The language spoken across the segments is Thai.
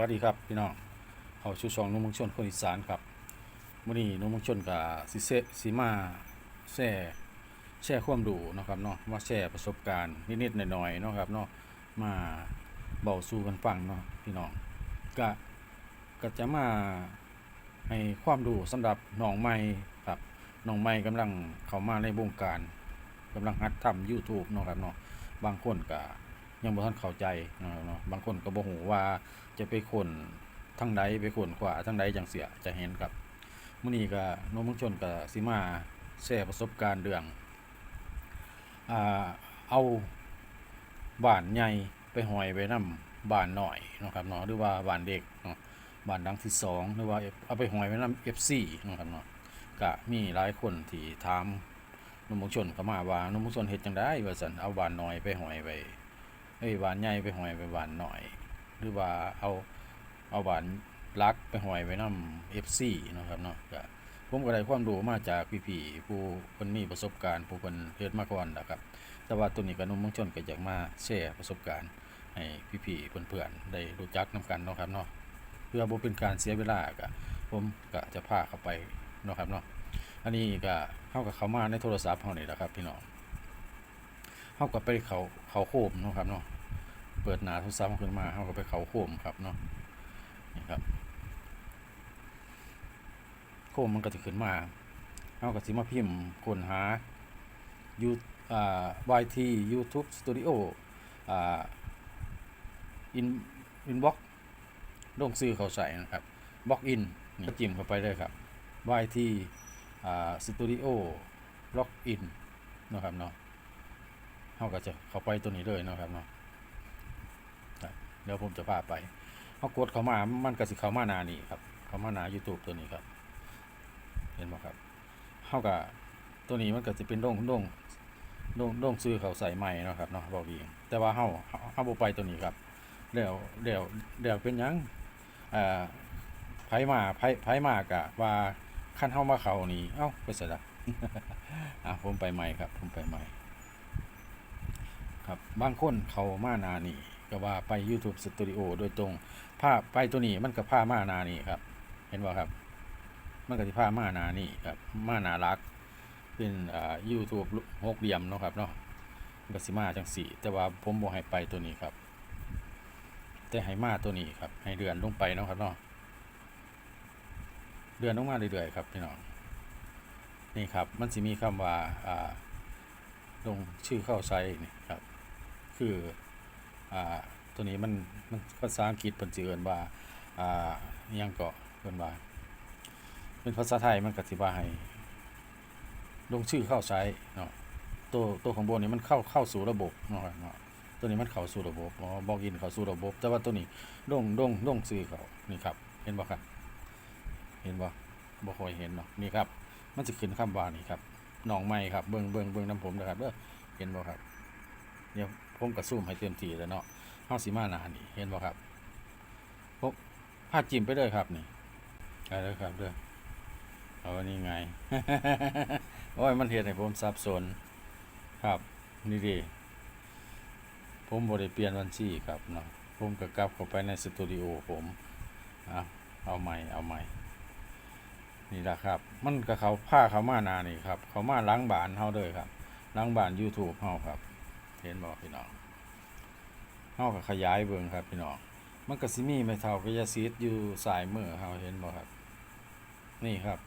สวัสดีครับพี่น้องเขาชูช่องนุ่มมืองชนคนอีสานครับมื่อนี้นุ่มมืองชนกับสิเซสิมาแช่แช่ความดูนะครับเนาะมาแช่ประสบการณ์นิดๆหน่อยๆเนาะครับเนาะมาเบาสู่กันฟังเนาะพี่น้องก็ก็จะมาให้ความรู้สำหรับน้องใหม่ครับน้องใหม่กำลังเข้ามาในวงการกำลังหัดทำ YouTube เนาะครับเนาะบางคนก็ ยังบ่ทันเข้าใจเนาะบางคนก็บ่ฮู้ว่าจะไปคนทางใดไปคนขวาทางใดจังเสียจะเห็นครับมื้อนี้ก็โนมเมืองชนก็สิมาแชร์ประสบการณ์เรื่องอ่าเอาบ้านใหญ่ไปห้อยไว้นํบ้านน้อยเนาะครับเนาะหรือว่าบ้านเด็กเนาะบ้านหลังที่สองหรือว่าเอาไปห้อยไว้นํ FC เนาะครับเนาะก็มีหลายคนที่ถามนมเมืองชนเข้ามาว่านมเมืองชนเฮ็ดจังได๋ว่าซั่นเอาบ้านน้อยไปห้อยไว้ เอ้ยหวานใหญ่ไปหอยไปหวานหน่อย หรือว่าเอาเอาหวานลักไปหอยไว้นำ FC เนะครับเนาะก็ผมก็ได้ความรู้มาจากพี่ๆผู้เพิ่นมีประสบการณ์ ผู้เพิ่นเฮ็ดมาก่อนนะครับแต่ว่าตัวนี้ก็นุ่มมืองชนก็อยากมาแชร์ประสบการณ์ให้พี่ๆเพื่อนๆได้รู้จักนํกันเนาะครับเนาะเพื่อบ่เป็นการเสียเวลาก็ผมก็จะพาเข้าไปเนาะครับเนาะอันนี้ก็เฮากับเขามาในโทรศัพท์เฮานี่แหละครับพี่น้อง เฮาก็ไปเขาเขาโคมเนาะครับเนาะเปิดหนาทรศัพท์ขึ้นมาเฮาก็ไปเขาโคมครับเนาะนี่ครับโคมมันก็จะขึ้นมาเฮาก็สิมาพิมพ์ค้นหายูอ่า YT YouTube Studio อ่า in inbox ลงซื้อเขาใส่นะครับบล็อกอินนี่จิ้มเข้าไปเลยครับ YT อ่า Studio Log in เนาะครับเนาะ เขาก็จะเข้าไปตัวนี้เลยเนาะครับเนาะเดี๋ยวผมจะพาไปเขากดเข้ามามันก็สิเข้ามาหนานี่ครับ เข้ามาหนา YouTube ตัวนี้ครับ เห็นไหมครับเขาก็ตัวนี้มันก็จะเป็นโด่งโด่งโด่งโด่งซื้อเขาใส่ใหม่เนาะครับเนาะบอกดีแต่ว่าเขาเขาบไปตัวนี้ครับเดี๋ยวเดี๋ยวเดี๋ยวเป็นยังอ่าไผมาไผไผมากะว่าขั้นเข้ามาเขานี่เอ้าไปเสร็จละอะผมไปใหม่ครับ ผมไปใหม่ ครับบางคนเขามานานี่ก็ว่าไป YouTube Studio โดยตรงภาพไปตัวนี้มันก็ผ้ามานานี่ครับ เห็นบ่ครับ มันก็สิผ้ามานานี่ครับมานารักเป็นอ่า YouTube หกเหลี่ยมเนาะครับเนาะมันก็สิมาจังสี่แต่ว่าผมบ่ให้ไปตัวนี้ครับ แต่ให้มาตัวนี้ครับ ให้เดือนลงไปเนาะครับเนาะเดือนลงมาเรื่อยๆครับพี่น้องนี่ครับมันสิมีคำว่าอ่าลงชื่อเข้าใช้นี่ครับ คืออ่าตัวนี้มันมันภาษาอังกฤษเพิ่นสิเอิ้นว่าอ่ายังก็เพิ่นว่าเป็นภาษาไทยมันก็สิว่าให้ลงชื่อเข้าใช้เนาะตัวตัวของบนนี้มันเข้าเข้าสู่ระบบเนาะเนาะตัวนี้มันเข้าสู่ระบบอ๋อบอกอินเข้าสู่ระบบ แต่ว่าตัวนี้ลงลงลงชื่อเขานี่ครับ เห็นบ่ครับ เห็นบ่บ่ค่อยเห็นเนาะนี่ครับ มันจะขึ้นคำว่านี่ครับหนองไม้ครับเบิ่งเบิ่งเบิ่งน้ำผมนะครับเด้อเห็นบ่ครับเดี๋ยว ผมกระซูมให้เต็มที่แล้วเนาะเฮาสิมาหนานี่ เห็นบ่ครับผมพาดจิ้มไปเลยครับนี่ไปเลยครับเด้อเอาอันนี้ไง โอ้ย มันเฮ็ดให้ผมสับสน ครับ นี่ดิผมบ่ได้เปลี่ยนบัญชีครับเนาะผมก็กลับเข้าไปในสตูดิโอผมเอาเอาใหม่เอาใหม่ นี่แหละครับ มันก็เขาผ้าเขามานานี่ครับ เขามาล้างบานเฮาเลยครับล้างบาน YouTube เฮาครับ ห็นบ่พี่น้องเฮาก็ขยายเบิ่งครับพี่น้องมันก็สิมีไม้เท่ากยาซีดอยู่สายมือเฮาเห็นบ่ครับ นี่ครับ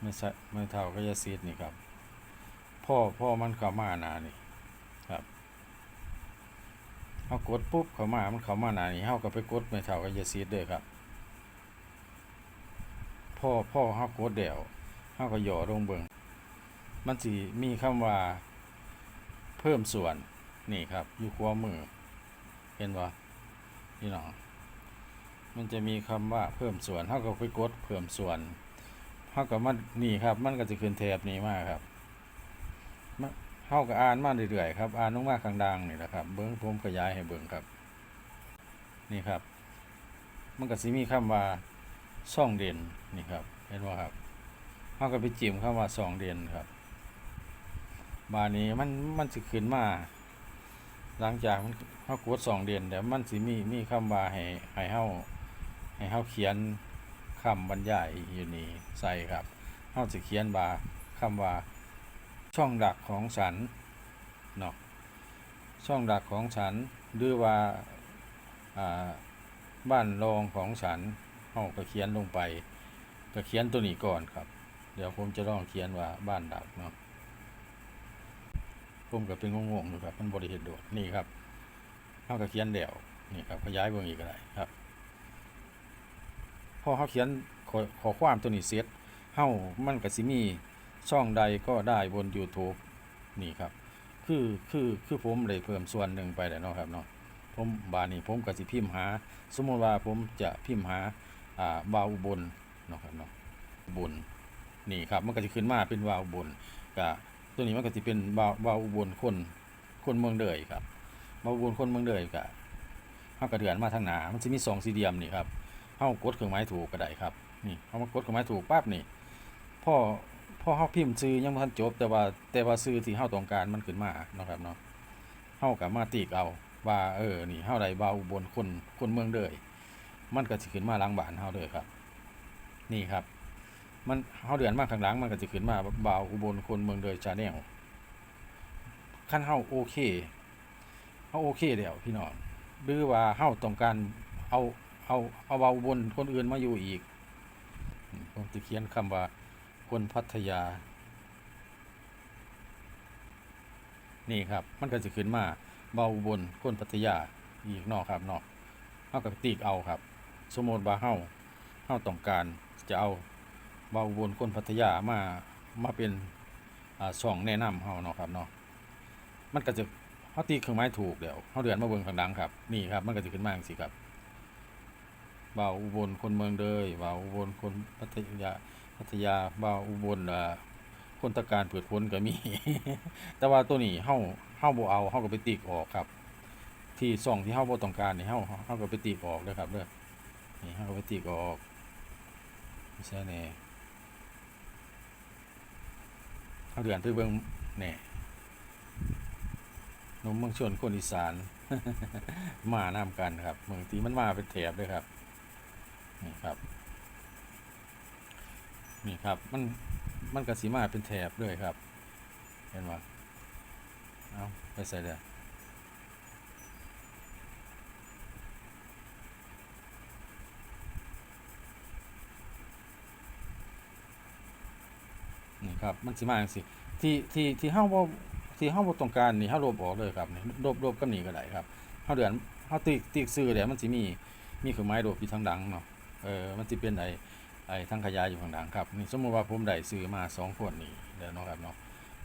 ไม้ไม้เท่ากยาซีดนี่ครับ พ่อพ่อมันเข้ามาหนานี่ครับเฮากดปุ๊บเข้ามามันเข้ามาหนานี่เฮาก็ไปกดไม้เท่ากยาซีดเด้อครับ พ่อพ่อเฮากดเดี่ยวเฮาก็หย่อลงเบิงมันสิมีคำว่าเพิ่มส่วน นี่ครับ อยู่ขวามือ เห็นบ่พี่น้อง มันจะมีคำว่าเพิ่มส่วนเฮาก็ไปกดเพิ่มส่วนเฮาก็มันนี่ครับ มันก็จะขึ้นแถบนี้มากครับมะเฮาก็อ่านมาเรื่อยๆครับ อ่านลงมาข้างล่างนี่แหละครับ เบิ่งผมขยายให้เบิ่งครับ นี่ครับ มันก็สิมีคำว่าช่องเด่นนี่ครับ เห็นว่ครับเขาก็ไปจิ้มเข้ามาสองเด่นครับบานนี้มันมันสิขึ้นมา หลังจากมันเขาเฮากดสองเดือนแล้วมันสิมีมีคำว่าให้ให้เฮาให้เฮาเขียนคำบรรยายอยู่นี่ใส่ครับเฮาสิเขียนว่าคำว่าช่องดักของฉันเนาะช่องดักของฉันหรือว่าอ่าบ้านรองของฉันเฮาก็เขียนลงไป ก็เขียนตัวนี้ก่อนครับ เดี๋ยวผมจะลองเขียนว่าบ้านดักเนาะ ผมก็เป็นงงๆอยู่ครับ มันบริเหตุโดดนี่ครับเฮาก็เขียนเดี่ยวนี่ครับขยายเบิ่งอีกก็ได้ครับ พอเขาเขียนขอขอความตัวนี้เสร็จเฮามันก็สิมีช่องใดก็ได้บน YouTube นี่ครับ คือคือคือผมได้เพิ่มส่วนหนึ่งไปแล้วเนาะครับเนาะผมบานี้ผมก็สิพิมพ์หา สมมุติว่าผมจะพิมพ์หาอ่าบาวอุบลเนาะครับเนาะอุบลนี่ครับมันก็จะขึ้นมาเป็นวาวอุบลก็ ตัวนี้มันก็จะเป็นบาวบาวอุบลคนคนเมืองเดยครับบาวอุบลคนเมืองเดยก็เฮาก็เดือนมาทางหนามันจะมีสองสี่เหลี่ยมนี่ครับเฮากดเครื่องหมายถูกก็ได้ครับนี่เฮามากดเครื่องหมายถูกปั๊บนี่พ่อพ่อเฮาพิมพ์ชื่อยังบ่ทันจบ แต่ว่าแต่ว่าชื่อที่เฮาต้องการมันขึ้นมาเนาะครับเนาะเฮาก็มาติ๊กเอาว่าเออนี่เฮาได้บ่าวอุบลคนคนเมืองเดยมันก็สิขึ้นมาหลังบ้านเฮาเด้อครับ นี่ครับ มันเฮาเดือนมากข้างหลังมันก็สิขึ้นมาบ่าวอุบลคนเมืองเดย Channel คันเฮาโอเคเฮาโอเคแล้วพี่น้องหรือว่าเฮาต้องการเอาเอาเอาเบาบนคนอื่นมาอยู่อีกผมจะเขียนคำว่าคนพัทยา นี่ครับมันก็จะขึ้นมาเบาบนคนพัทยาอีกนอกครับนอกเฮากับตีกเอาครับ สมมติว่าเฮาเฮาต้องการจะเอา บาอุบนคนพัทยามามาเป็นอช่องแนะนำเฮาเนาะครับเนาะมันก็จะเฮาตีเครื่องหมายถูกเดี๋ยวเฮาเดือนมาเบิ่งข้างหลังครับนี่ครับมันก็จะขึ้นมาจังซี่ครับบ่าอุบลคนเมืองเลยบ่าอุบลคนพัทยาพัทยาบ่าอุบลอ่าคนตะการเปิดพ้นก็มี แต่ว่าตัวนี้เฮาเฮาบ่เอาเฮาก็ไปตีกออกครับ ที่ซ่องที่เฮาบ่ต้องการนี่เฮาเฮาก็ไปตีกออกเด้อครับเด้อนี่เฮาก็ไปตีกออกไม่ใช่แน่ เฮาเดือนไปเบิ้งแหน่หนมเมืองชนคนอีสาน มานํกันครับเมืองทีมันมาเป็นแถบเด้อครับ นี่ครับ นี่ครับ มันมันกระสีมาเป็นแถบด้วยครับ เห็นไหมเอาไปใส่เลย ครับมันสีมาจังสิที่ที่ที่เฮาบ่ที่เฮาบ่ต้องการนี่เฮาลบออกเลยครับนี่ลบลบกับนี่ก็ได้ครับเฮาเดือนเฮาติ๊กติ๊กซื้อแล้วมันสิมีมีเครื่องหมายลบอยู่ทางหลังเนาะเออมันจะเป็นไอ้ไอ้ทั้งขยายอยู่ข้างหลังครับนี่สมมติว่าผมได้ซื้อมาสองขวดนี่เดี๋ยวเนาะครับเนาะ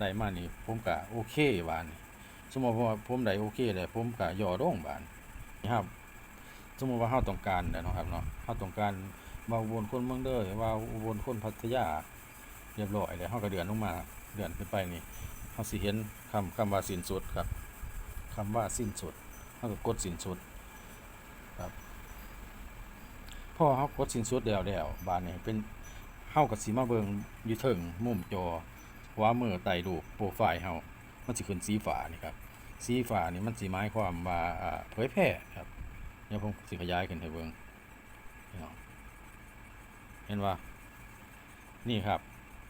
ได้มานี่ผมก็โอเคบานนี่สมมติว่าผมได้โอเคเลยผมก็ย่อลงบานนี่ครับสมมติว่าเฮาต้องการเดี๋ยวเนาะครับเนาะเฮาต้องการว่าอุบลคนเมืองเด้อว่าอุบลคนพัทยา เรียบร้อยแล้วเฮาก็เดือนลงมา เดือนขึ้นไปนี่เฮาสิเห็นคำคำว่าสิ้นสุดครับคำว่าสิ้นสุดเฮาก็กดสิ้นสุดครับพอเฮากดสิ้นสุดแล้วแล้วบานนี้เป็นเฮากับสีมาเบิงอยู่เทิงมุมจอขวามือใต้รูโปรไฟล์เฮามันสิขึ้นสีฟ้านี่ครับสีฟ้านี่มันสิหมายความว่าเผยแพร่ครับเดี๋ยวผมสิขยายขึ้นให้เบิงเห็นว่านี่ครับ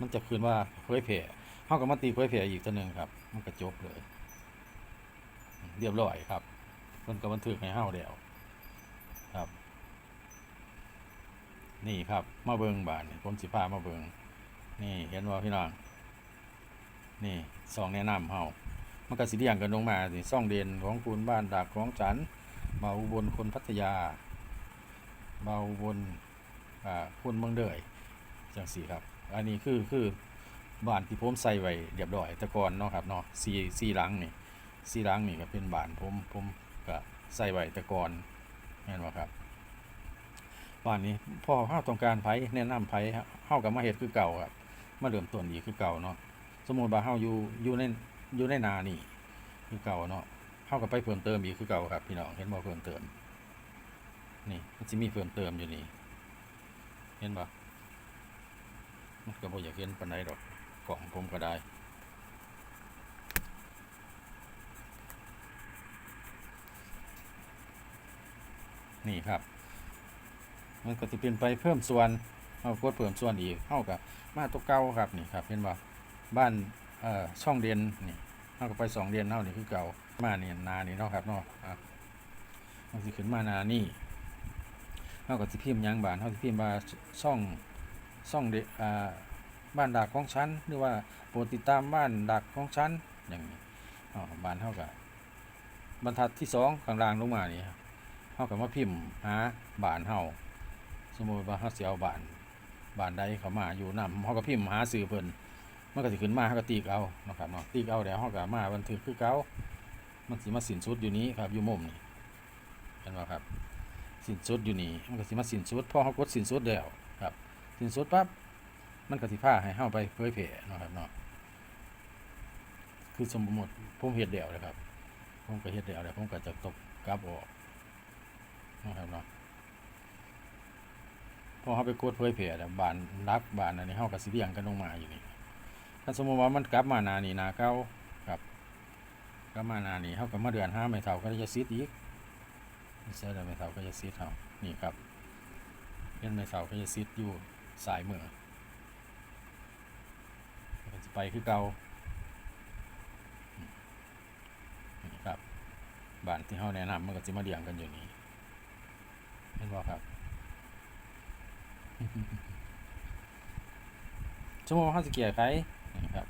มันจะขึ้นว่าเผยแพร่เฮาก็มาตีเผยแพร่อีกตัวหนึ่งครับ มันก็จบเลย เรียบร้อยครับมันก็บันทึกให้เฮาแล้วครับ นี่ครับ มาเบิงบานนี่ผมสิพามาเบิงนี่เห็นว่าพี่น้องนี่ซองแนะนำเฮามันก็สิเรียงกันลงมาสิซ่องเด่นของคุณบ้านดักของฉันมาบลคนพัทยามาบลอ่าคนเมืองเดยจังสี่ครับ อันนี้คือคือบ้านที่ผมใส่ไว้เรียบร้อยแต่ก่อนเนาะครับเนาะสี่สี่หลังนี่สี่หลังนี่ก็เป็นบ้านผมผมก็ใส่ไว้แต่ก่อนแม่นว่าครับบ้านนี้พ่อเฮาต้องการไผแนะนำไผเฮากับมาเฮ็ดคือเก่าครับมาเริ่มต้นอีกคือเก่าเนาะสมมุติว่าเฮาอยู่อยู่ในอยู่ในนานี่คือเก่าเนาะเฮาก็ไปเพิ่มเติมอีกคือเก่าครับพี่น้องเห็นบ่เพิ่มเติมนี่มันสิมีเพิ่มเติมอยู่นี่เห็นบ่ มันก็บ่อยากเห็นปานใดดอกกล่องผมก็ได้นี่ครับ มันก็จะเป็นไปเพิ่มส่วนเอากดเพิ่มส่วนอีกเท่ากับมาตัวเก่าครับนี่ครับเห็นบ่าบ้านเอ่อช่องเรียนนี่เท่ากับไปสองเรียนเท่านี่คือเก่ามาเนี่ยนานี่เนาะครับเนาะอะมันสิขึ้นมานานี่เท่ากับสิพิมพ์ยังบานเท่าสิพิมพ์ว่าช่อง ช่องเดอ่าบ้านดักของฉันหรือว่าโปรดติดตามบ้านดักของฉันอย่างนี้อ๋อบานเท่ากับบรรทัดที่สองข้างล่างลงมานี่เท่ากับมาพิมพ์หาบ้านเฮาสมมติว่าเขาเสียเอาบ้านบ้านใดเขามาอยู่นำเขาก็พิมพ์หาสื่อเพิ่นมันก็สิขึ้นมาเขาก็ตีกเอานะครับเนาะตีกเอาแล้วเขาก็มาบันทึกคือเก่ามันสิมาสินสุดอยู่นี้ครับอยู่มุมนี่เห็นไหมครับสินสุดอยู่นี่มันก็สิมาสินสุดพอเขากดสินสุดแล้ว สิ้นสุดปั๊บมันก็สิพาให้เฮาไปเผยแผ่เนาะครับเนาะคือสมมติผมเฮ็ดเดี่ยวเลยครับผมก็เฮ็ดเดี่ยวแล้วผมก็จะตกกลับออกเนาะครับเนาะพอเขาไปกดเผยแผ่แล้วบานรักบานอันนี้เขากับสิเรียงกันลงมาอยู่นี่ถ้าสมมติว่ามันกลับมาหนานี่หนาเก้าครับกลับมาหนานี่เขากับมาเดือนห้าไม่เท่าก็จะซิดอีกไม่ใช่แล้วไม่เท่าก็จะซิดเขานี่ครับเป็นไม่เท่าก็จะซิดอยู่ สายเมือก็จะไปคือเก่านี่ครับบ้านที่เขาแนะนำมันก็จะมาเรียงกันอยู่นี่เห็นบ่ครับสมมติว่าเขาสิเกลี่ยไข่นะครับ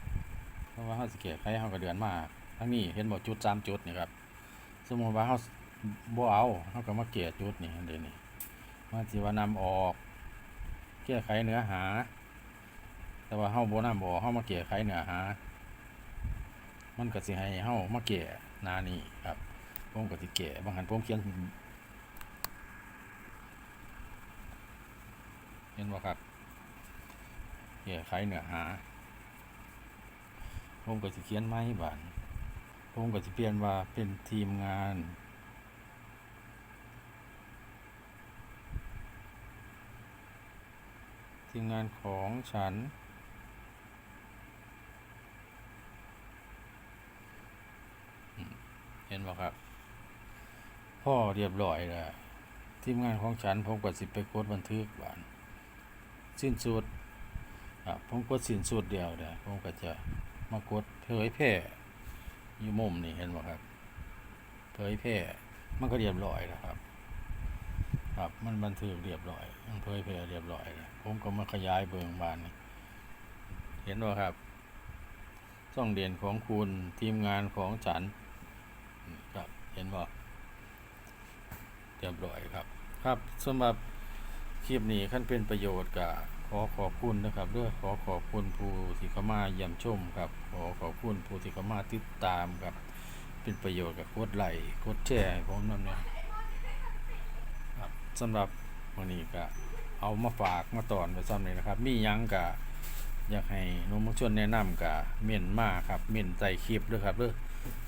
เพราะว่าเขาสิเกลี่ยไข่เขาก็เดือนมาทั้งนี้เห็นบอกจุดสามจุดนี่ครับสมมติว่าเขาบ่เอาเขาก็มาเกลี่ยจุดนี่เดี๋ยวนี้มาสิว่านำออก แก้ไขเนื้อหา แต่ว่าเขาบ่นำออกเขามาเกลี่ยไขเนื้อหา มันก็สิให้เขามาเกลี่ยหนานี่ครับผมก็สิเกลี่ยบางหันผมเขียนเห็นบ่ครับแก้ไขเนื้อหาผมก็จะเขียนไม้บานผมก็จะเปลี่ยนว่าเป็นทีมงาน ทีมงานของฉัน เห็นบ่ครับ พ่อเรียบร้อยแล้วทีมงานของฉัน ผมก็สิไปกดบันทึกบานสิ้นสุดผมกดสิ้นสุดเดียวเดียผมก็จะมากดเผยแพร่อยู่มุมนี่เห็นไหมครับเผยแพร่มันก็เรียบร้อยแล้วครับ ครับ มันบันทึกเรียบร้อยมันเผยแพร่เรียบร้อยแล้วผมก็มาขยายเบิงบานนี่เห็นไหมครับช่องเด่นของคุณทีมงานของฉันครับเห็นว่าเรียบร้อยครับ ครับสำหรับคลิปนี้ขั้นเป็นประโยชน์กับขอขอบคุณนะครับด้วยขอขอบคุณผู้ที่เข้ามาเยี่ยมชมครับ ขอขอบคุณผู้ที่เข้ามาติดตามครับ เป็นประโยชน์กับกดไลค์กดแชร์ให้ผมนั่นเนี่ย สำหรับวันนี้ก็เอามาฝากมาตอนไว้ซ้ำเลยนะครับ มียังกะอยากให้นุ่มชนแนะนำกะเม่นมาครับเม่นใต้คลิปด้วยครับเด้อ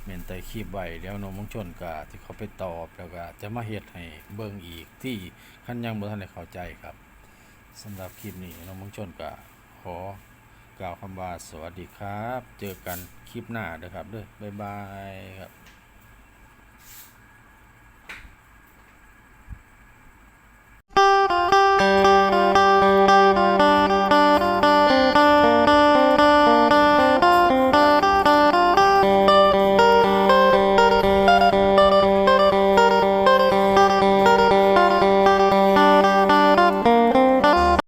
เม่นใต้คลิปไว้แล้วนุ่มชนกะที่เขาไปตอบแล้วก็จะมาเฮ็ดให้เบิ่งอีกที่ขั้นยังบ่ทันได้เข้าใจครับสำหรับคลิปนี้น้องมังชนก็ขอกล่าวคำว่าสวัสดีครับ เจอกันคลิปหน้าเด้อครับเด้อบ๊ายบายครับ